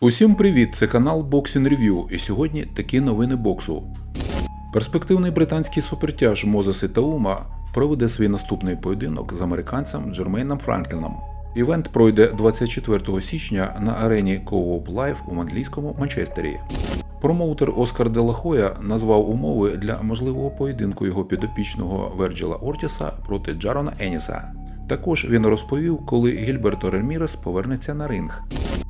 Усім привіт! Це канал Boxing Review і сьогодні такі новини боксу. Перспективний британський супертяж Мозес Ітаума проведе свій наступний поєдинок з американцем Джермейном Франкліном. Івент пройде 24 січня на арені Co-op Live у англійському Манчестері. Промоутер Оскар Делахоя назвав умови для можливого поєдинку його підопічного Верджіла Ортіса проти Джарона Еніса. Також він розповів, коли Гільберто Ремірес повернеться на ринг.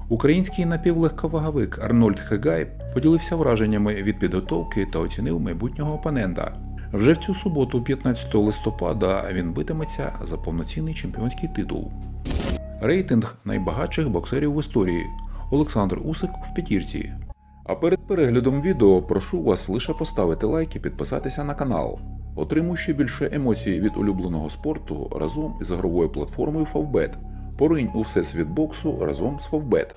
Український напівлегковаговик Арнольд Хегай поділився враженнями від підготовки та оцінив майбутнього опонента. Вже в цю суботу, 15 листопада, він битиметься за повноцінний чемпіонський титул. Рейтинг найбагатших боксерів в історії Олександр Усик в п'ятірці. А перед переглядом відео прошу вас лише поставити лайк і підписатися на канал. Отримуй ще більше емоцій від улюбленого спорту разом із ігровою платформою Favbet. Поринь у всесвіт боксу разом з Favbet.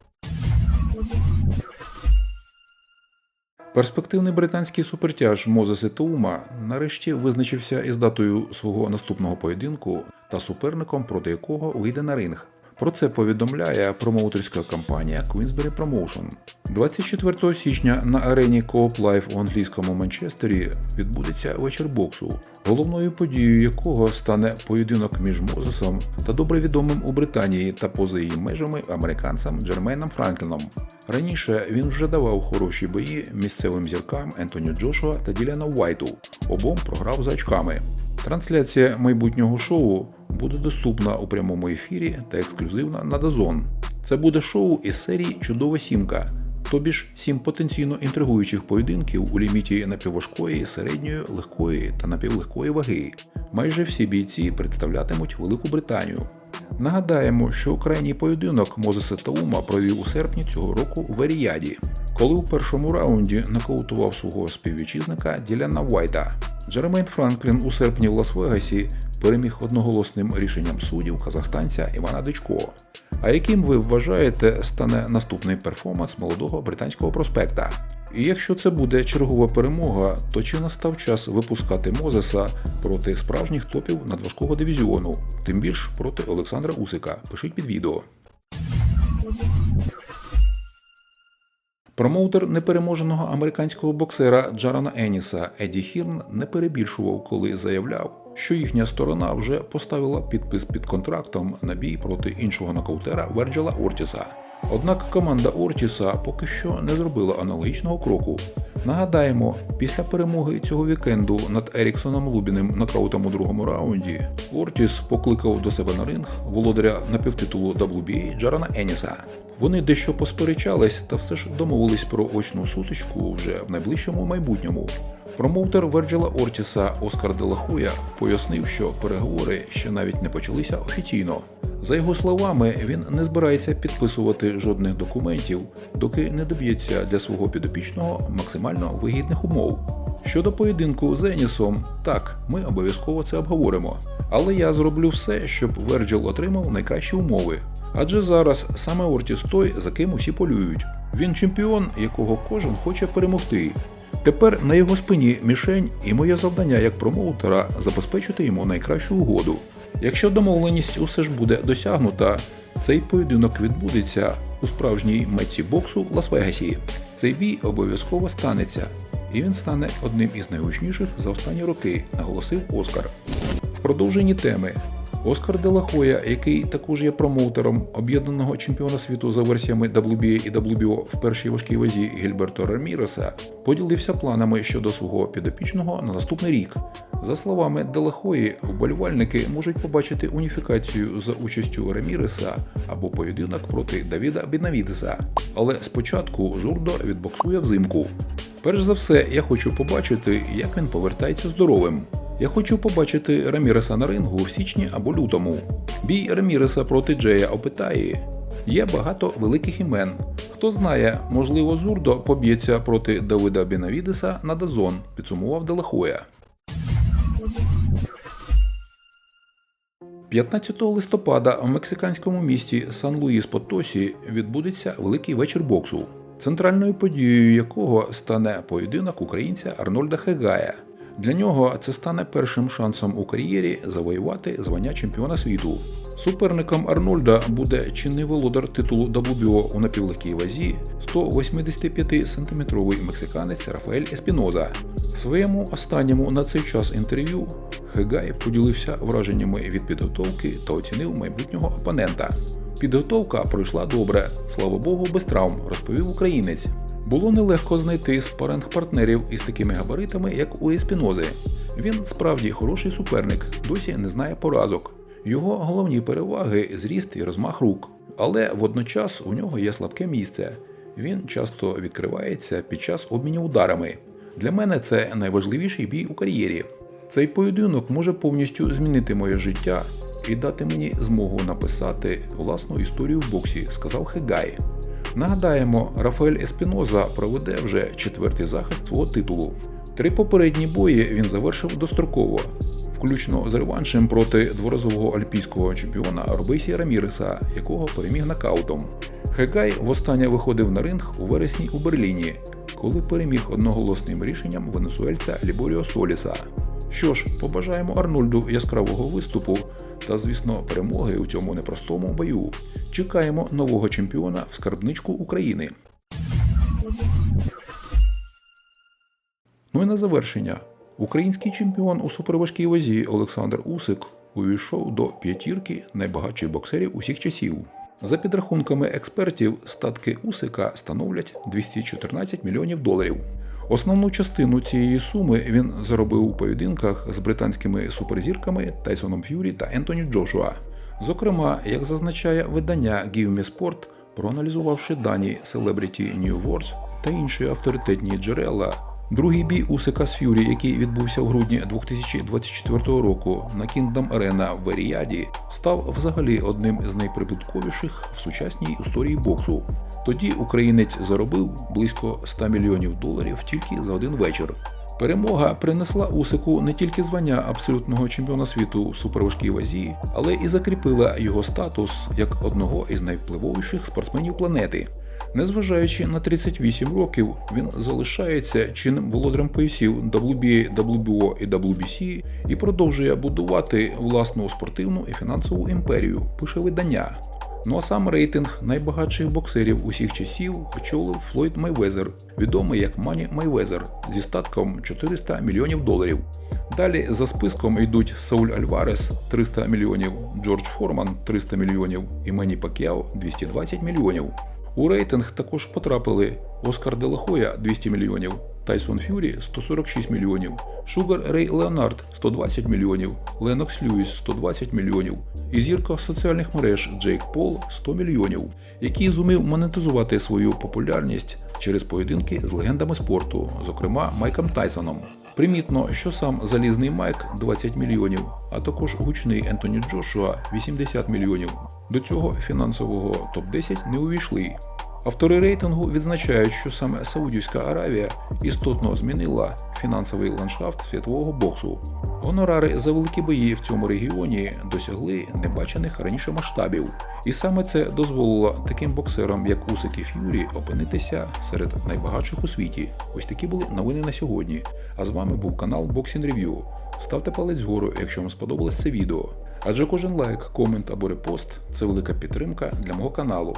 Перспективний британський супертяж Мозес Ітаума нарешті визначився із датою свого наступного поєдинку та суперником, проти якого вийде на ринг. Про це повідомляє промоутерська компанія Queensberry Promotion. 24 січня на арені Co-op Live у англійському Манчестері відбудеться вечір боксу, головною подією якого стане поєдинок між Мозесом та добре відомим у Британії та поза її межами американцем Джермейном Франкліном. Раніше він вже давав хороші бої місцевим зіркам Ентоні Джошуа та Діляна Уайту. Обом програв за очками. Трансляція майбутнього шоу буде доступна у прямому ефірі та ексклюзивна на Дазон. Це буде шоу із серії Чудова сімка, тобі ж сім потенційно інтригуючих поєдинків у ліміті напівважкої, середньої, легкої та напівлегкої ваги. Майже всі бійці представлятимуть Велику Британію. Нагадаємо, що крайній поєдинок Мозеса Таума провів у серпні цього року в Еріяді, коли у першому раунді нокаутував свого співвітчизника Діляна Уайта. Джеремейн Франклін у серпні в Лас-Вегасі переміг одноголосним рішенням суддів казахстанця Івана Дичко. А яким ви вважаєте стане наступний перформанс молодого британського проспекта? І якщо це буде чергова перемога, то чи настав час випускати Мозеса проти справжніх топів надважкого дивізіону, тим більш проти Олександра Усика? Пишіть під відео. Промоутер непереможеного американського боксера Джарана Еніса Еді Хірн не перебільшував, коли заявляв, що їхня сторона вже поставила підпис під контрактом на бій проти іншого нокаутера Верджела Ортіса. Однак команда Ортіса поки що не зробила аналогічного кроку. Нагадаємо, після перемоги цього вікенду над Еріксоном Лубіним нокаутом у другому раунді Ортіс покликав до себе на ринг володаря напівтитулу WBA Джарана Еніса. Вони дещо посперечались та все ж домовились про очну сутичку вже в найближчому майбутньому. Промоутер Верджела Ортіса Оскар Делахуя пояснив, що переговори ще навіть не почалися офіційно. За його словами, він не збирається підписувати жодних документів, доки не доб'ється для свого підопічного максимально вигідних умов. Щодо поєдинку з Енісом, так, ми обов'язково це обговоримо. Але я зроблю все, щоб Верджил отримав найкращі умови. Адже зараз саме Ортіс той, за ким усі полюють. Він чемпіон, якого кожен хоче перемогти. Тепер на його спині мішень і моє завдання як промоутера забезпечити йому найкращу угоду. Якщо домовленість усе ж буде досягнута, цей поєдинок відбудеться у справжній метці боксу Лас-Вегасі. Цей бій обов'язково станеться, і він стане одним із найгучніших за останні роки, наголосив Оскар. В продовженні теми Оскар Делахоя, який також є промоутером об'єднаного чемпіона світу за версіями WBA і WBO в першій важкій вазі Гільберто Раміреса, поділився планами щодо свого підопічного на наступний рік. За словами Делахої, вболівальники можуть побачити уніфікацію за участю Раміреса або поєдинок проти Давіда Бінавідеса. Але спочатку Зурдо відбоксує взимку. Перш за все, я хочу побачити, як він повертається здоровим. Я хочу побачити Раміреса на рингу в січні або лютому. Бій Раміреса проти Джея Опитаї. Є багато великих імен. Хто знає, можливо, Зурдо поб'ється проти Давида Бінавідеса на Дазон, підсумував Делахоя. 15 листопада в мексиканському місті Сан-Луїс Потосі відбудеться великий вечір боксу, центральною подією якого стане поєдинок українця Арнольда Хегая. Для нього це стане першим шансом у кар'єрі завоювати звання чемпіона світу. Суперником Арнольда буде чинний володар титулу WBO у напівлегкій вазі 185-сантиметровий мексиканець Рафаель Еспіноза. В своєму останньому на цей час інтерв'ю Хегай поділився враженнями від підготовки та оцінив майбутнього опонента. Підготовка пройшла добре, слава Богу, без травм, розповів українець. Було нелегко знайти спаринг партнерів із такими габаритами, як у Еспінози. Він справді хороший суперник, досі не знає поразок. Його головні переваги зріст і розмах рук. Але водночас у нього є слабке місце. Він часто відкривається під час обмінів ударами. Для мене це найважливіший бій у кар'єрі. Цей поєдинок може повністю змінити моє життя і дати мені змогу написати власну історію в боксі, сказав Хегай. Нагадаємо, Рафаель Еспіноза проведе вже четвертий захист свого титулу. Три попередні бої він завершив достроково, включно з реваншем проти дворазового олімпійського чемпіона Робейсі Раміреса, якого переміг нокаутом. Хегай востаннє виходив на ринг у вересні у Берліні, коли переміг одноголосним рішенням венесуельця Ліборіо Соліса. Що ж, побажаємо Арнольду яскравого виступу та, звісно, перемоги у цьому непростому бою. Чекаємо нового чемпіона в скарбничку України. Ну і на завершення. Український чемпіон у суперважкій вазі Олександр Усик увійшов до п'ятірки найбагатших боксерів усіх часів. За підрахунками експертів, статки Усика становлять 214 мільйонів доларів. Основну частину цієї суми він заробив у поєдинках з британськими суперзірками Тайсоном Ф'юрі та Ентоні Джошуа. Зокрема, як зазначає видання Give Me Sport, проаналізувавши дані Celebrity New Words та інші авторитетні джерела, другий бій Усика з Ф'юрі, який відбувся в грудні 2024 року на Kingdom Arena в Еріаді, став взагалі одним з найприбутковіших в сучасній історії боксу. Тоді українець заробив близько 100 мільйонів доларів тільки за один вечір. Перемога принесла Усику не тільки звання абсолютного чемпіона світу в суперважкій вазі, але і закріпила його статус як одного із найвпливовіших спортсменів планети. Незважаючи на 38 років, він залишається чинним володарем поясів WBA, WBO і WBC і продовжує будувати власну спортивну і фінансову імперію, пише видання. Ну а сам рейтинг найбагатших боксерів усіх часів очолив Флойд Майвезер, відомий як Мані Майвезер, зі статком 400 мільйонів доларів. Далі за списком йдуть Сауль Альварес 300 мільйонів, Джордж Форман 300 мільйонів і Мені Пакіао 220 мільйонів. У рейтинг також потрапили Оскар Делахоя 200 мільйонів, Тайсон Ф'юрі 146 мільйонів, Шугар Рей Леонард 120 мільйонів, Ленокс Льюіс 120 мільйонів і зірка соціальних мереж Джейк Пол 100 мільйонів, який зумів монетизувати свою популярність через поєдинки з легендами спорту, зокрема Майком Тайсоном. Примітно, що сам залізний Майк 20 мільйонів, а також гучний Ентоні Джошуа 80 мільйонів. До цього фінансового топ-10 не увійшли. Автори рейтингу відзначають, що саме Саудівська Аравія істотно змінила фінансовий ландшафт світового боксу. Гонорари за великі бої в цьому регіоні досягли небачених раніше масштабів, і саме це дозволило таким боксерам, як Усик і Ф'юрі, опинитися серед найбагатших у світі. Ось такі були новини на сьогодні. А з вами був канал Boxing Review. Ставте палець вгору, якщо вам сподобалось це відео. Адже кожен лайк, комент або репост це велика підтримка для мого каналу.